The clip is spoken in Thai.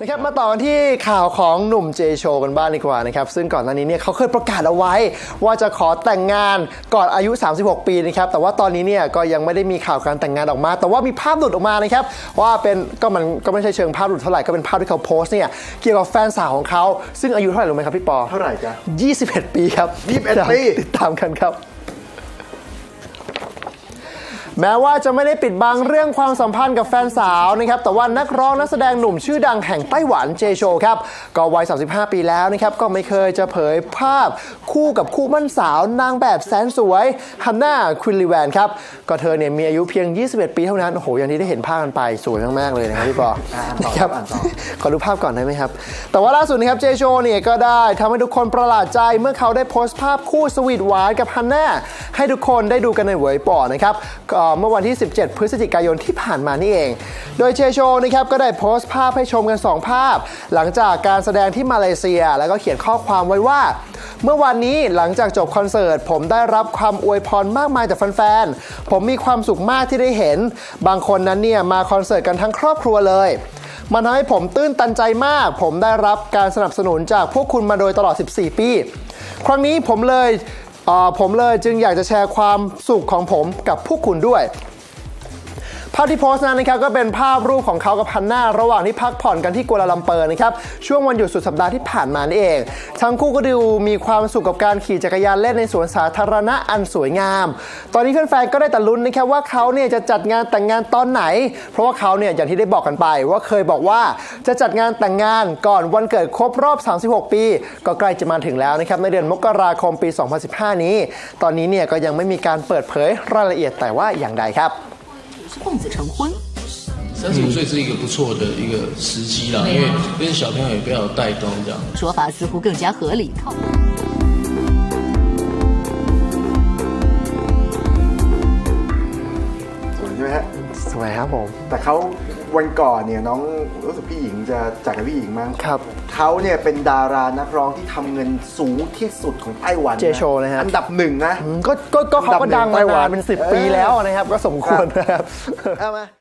นะครับมาต่อกันที่ข่าวของหนุ่มเจโชกันบ้างดีกว่านะครับซึ่งก่อนหน้านี้เนี่ยเขาเคยประกาศเอาไว้ ว่าจะขอแต่งงานก่อนอายุ 36 ปีนะครับแต่ว่าตอนนี้เนี่ยก็ยังไม่ได้มีข่าวการแต่งงานออกมา แต่ว่ามีภาพหลุดออกมานะครับว่าเป็นก็มันก็ไม่ใช่เชิงภาพหลุดเท่าไหร่ก็เป็นภาพที่เขาโพสต์เนี่ยเกี่ยวกับแฟนสาวของเขาซึ่งอายุเท่าไหร่รู้ไหมครับพี่ปอเท่าไหร่จ๊ะ21 ปีครับ21ปีติดตามกันครับ แม้ว่าจะไม่ได้ปิดบังเรื่องความสัมพันธ์กับแฟนสาวนะครับแต่ว่านักร้องนักแสดงหนุ่มชื่อดังแห่งไต้หวันเจโชครับก็วัย 35 ปีแล้วนะครับก็ไม่เคยจะเผยภาพคู่กับคู่มั่นสาวนางแบบแสนสวยฮันน่าควินลีแวนครับก็เธอเนี่ยมีอายุเพียง 21 ปีเท่านั้นโอ้โหอย่างที่ได้เห็นภาพกันไปสวยมากๆเลยนะครับพี่ปออ่านต่อนะครับอ่านต่อขอดูภาพก่อนได้ไหมครับ แต่ว่าล่าสุดนะครับเจโชเนี่ยก็ได้ทำให้ทุกคนประหลาดใจเมื่อเขาได้โพสต์ภาพคู่สวีทหวานกับฮันน่าให้ทุกคนได้ดูกันในเวยป่อนะครับก็เมื่อวันที่ 17 พฤศจิกายนที่ผ่านมานี่เอง โดยเจโชนะครับก็ได้โพสต์ภาพให้ชมกัน 2 ภาพ หลังจากการแสดงที่มาเลเซีย แล้วก็เขียนข้อความไว้ว่า เมื่อวันนี้หลังจากจบคอนเสิร์ต ผมได้รับความอวยพรมากมายจากแฟนๆ ผมมีความสุขมากที่ได้เห็น บางคนนั้นเนี่ยมาคอนเสิร์ตกันทั้งครอบครัวเลยมันทำให้ผมตื้นตันใจมาก ผมได้รับการสนับสนุนจากพวกคุณมาโดยตลอด 14 ปี ครั้งนี้ผมเลย ผมเลยจึงอยากจะแชร์ความสุขของผมกับพวกคุณด้วย ภาพที่โพสต์นั้นนะครับก็เป็นภาพรูปของเขากับพันหน้าระหว่างที่พักผ่อนกันที่กัวลาลัมเปอร์นะครับช่วงวันหยุดสุดสัปดาห์ที่ผ่านมานี่เอง ทั้งคู่ก็ดูมีความสุขกับการขี่จักรยานเล่นในสวนสาธารณะอันสวยงาม ตอนนี้แฟนๆก็ได้แต่ลุ้นนะครับว่าเขาเนี่ยจะจัดงานแต่งงานตอนไหน เพราะว่าเขาเนี่ยอย่างที่ได้บอกกันไป ว่าเคยบอกว่าจะจัดงานแต่งงานก่อนวันเกิดครบรอบ 36 ปี ก็ใกล้จะมาถึงแล้วนะครับในเดือนมกราคมปี 2015 นี้ ตอนนี้เนี่ยก็ยังไม่มีการเปิดเผยรายละเอียดแต่ว่าอย่างใดครับ 奉子成婚，三十五岁是一个不错的一个时机啦，因为跟小朋友也比较带动这样。说法似乎更加合理。靠备哈，准备哈，我，大口。 วยครับผมแต่เขาวันก่อนเนี่ยน้องรู้สึกพี่หญิงจะจัดกับพี่หญิงมั้งครับ เขาเนี่ยเป็นดารานักร้องที่ทำเงินสูงที่สุดของไต้หวันเจโชนะฮะ อันดับหนึ่งนะ ก็ก็ก็เขาก็ดังมาไต้หวัน นานเป็น10ปีแล้วนะครับ ก็สมควรนะครับ เอามา